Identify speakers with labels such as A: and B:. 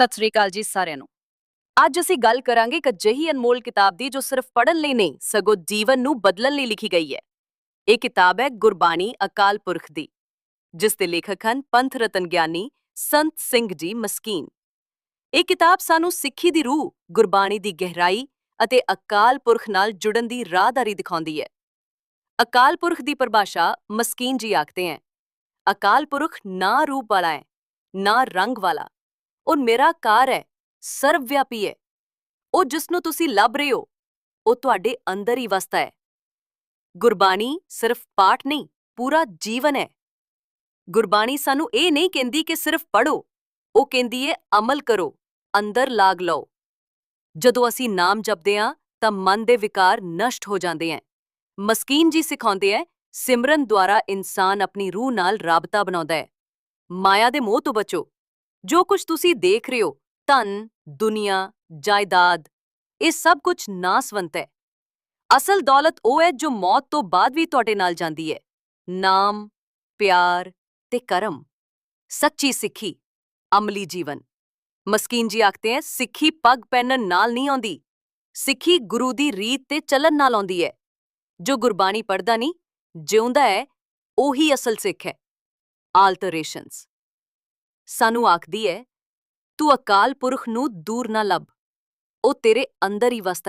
A: ਸਤਿ ਸ੍ਰੀ ਅਕਾਲ ਜੀ ਸਾਰਿਆਂ ਨੂੰ। ਅੱਜ ਅਸੀਂ ਗੱਲ ਕਰਾਂਗੇ ਇੱਕ ਅਜਿਹੀ ਅਨਮੋਲ ਕਿਤਾਬ ਦੀ ਜੋ ਸਿਰਫ ਪੜ੍ਹਨ ਲਈ ਨਹੀਂ, ਸਗੋਂ ਜੀਵਨ ਨੂੰ ਬਦਲਣ ਲਈ ਲਿਖੀ ਗਈ ਹੈ। ਇਹ ਕਿਤਾਬ ਹੈ ਗੁਰਬਾਣੀ ਅਕਾਲ ਪੁਰਖ ਦੀ, ਜਿਸ ਦੇ ਲੇਖਕ ਹਨ ਪੰਥ ਰਤਨ ਗਿਆਨੀ ਸੰਤ ਸਿੰਘ ਜੀ ਮਸਕੀਨ। ਇਹ ਕਿਤਾਬ ਸਾਨੂੰ ਸਿੱਖੀ ਦੀ ਰੂਹ, ਗੁਰਬਾਣੀ ਦੀ ਗਹਿਰਾਈ ਅਤੇ ਅਕਾਲ ਪੁਰਖ ਨਾਲ ਜੁੜਨ ਦੀ ਰਾਹਦਾਰੀ ਦਿਖਾਉਂਦੀ ਹੈ। ਅਕਾਲ ਪੁਰਖ ਦੀ ਪਰਿਭਾਸ਼ਾ ਮਸਕੀਨ ਜੀ ਆਖਦੇ ਹਨ ਅਕਾਲ ਪੁਰਖ ਨਾ ਰੂਪ ਵਾਲਾ ਹੈ, ਨਾ ਰੰਗ ਵਾਲਾ ਉਹ ਨਿਰਾਕਾਰ ਹੈ, ਸਰਵਵਿਆਪੀ ਹੈ। ਉਹ ਜਿਸ ਨੂੰ ਤੁਸੀਂ ਲੱਭ ਰਹੇ ਹੋ, ਉਹ ਤੁਹਾਡੇ ਅੰਦਰ ਹੀ ਵਸਦਾ ਹੈ। ਗੁਰਬਾਣੀ ਸਿਰਫ ਪਾਠ ਨਹੀਂ, ਪੂਰਾ ਜੀਵਨ ਹੈ। ਗੁਰਬਾਣੀ ਸਾਨੂੰ ਇਹ ਨਹੀਂ ਕਹਿੰਦੀ ਕਿ ਸਿਰਫ ਪੜੋ ਉਹ ਕਹਿੰਦੀ ਹੈ ਅਮਲ ਕਰੋ, ਅੰਦਰ ਲਾਗ ਲਓ। ਜਦੋਂ ਅਸੀਂ ਨਾਮ ਜਪਦੇ ਹਾਂ ਤਾਂ ਮਨ ਦੇ ਵਿਕਾਰ ਨਸ਼ਟ ਹੋ ਜਾਂਦੇ ਹਨ ਮਸਕੀਨ ਜੀ ਸਿਖਾਉਂਦੇ ਹੈ ਸਿਮਰਨ ਦੁਆਰਾ ਇਨਸਾਨ ਆਪਣੀ ਰੂਹ ਨਾਲ ਰਾਬਤਾ ਬਣਾਉਂਦਾ ਹੈ। ਮਾਇਆ ਦੇ ਮੋਹ ਤੋਂ ਬਚੋ। ਜੋ ਕੁਝ ਤੁਸੀਂ ਦੇਖ ਰਹੇ ਹੋ, ਧਨ, ਦੁਨੀਆ, ਜਾਇਦਾਦ, ਇਹ ਸਭ ਕੁਝ ਨਾਸਵੰਤ ਹੈ। ਅਸਲ ਦੌਲਤ ਉਹ ਹੈ ਜੋ ਮੌਤ ਤੋਂ ਬਾਅਦ ਵੀ ਤੁਹਾਡੇ ਨਾਲ ਜਾਂਦੀ ਹੈ। ਨਾਮ, ਪਿਆਰ ਤੇ ਕਰਮ। ਸੱਚੀ ਸਿੱਖੀ, ਅਮਲੀ ਜੀਵਨ। ਮਸਕੀਨ ਜੀ ਆਖਦੇ ਹੈ, ਸਿੱਖੀ ਪੱਗ ਪਹਿਨਣ ਨਾਲ ਨਹੀਂ ਆਉਂਦੀ, ਸਿੱਖੀ ਗੁਰੂ ਦੀ ਰੀਤ ਤੇ ਚੱਲਣ ਨਾਲ ਆਉਂਦੀ ਹੈ। ਜੋ ਗੁਰਬਾਣੀ ਪੜਦਾ ਨਹੀਂ, ਜਿਉਂਦਾ ਹੈ, ਉਹੀ ਅਸਲ ਸਿੱਖ ਹੈ। ਆਲਟਰੇਸ਼ਨਸ। ਸਾਨੂੰ ਆਖਦੀ ਹੈ ਤੂੰ ਅਕਾਲ ਪੁਰਖ ਨੂੰ ਦੂਰ ਨਾ ਲੱਭ। ਉਹ ਤੇਰੇ ਅੰਦਰ ਹੀ ਵਸਦਾ ਹੈ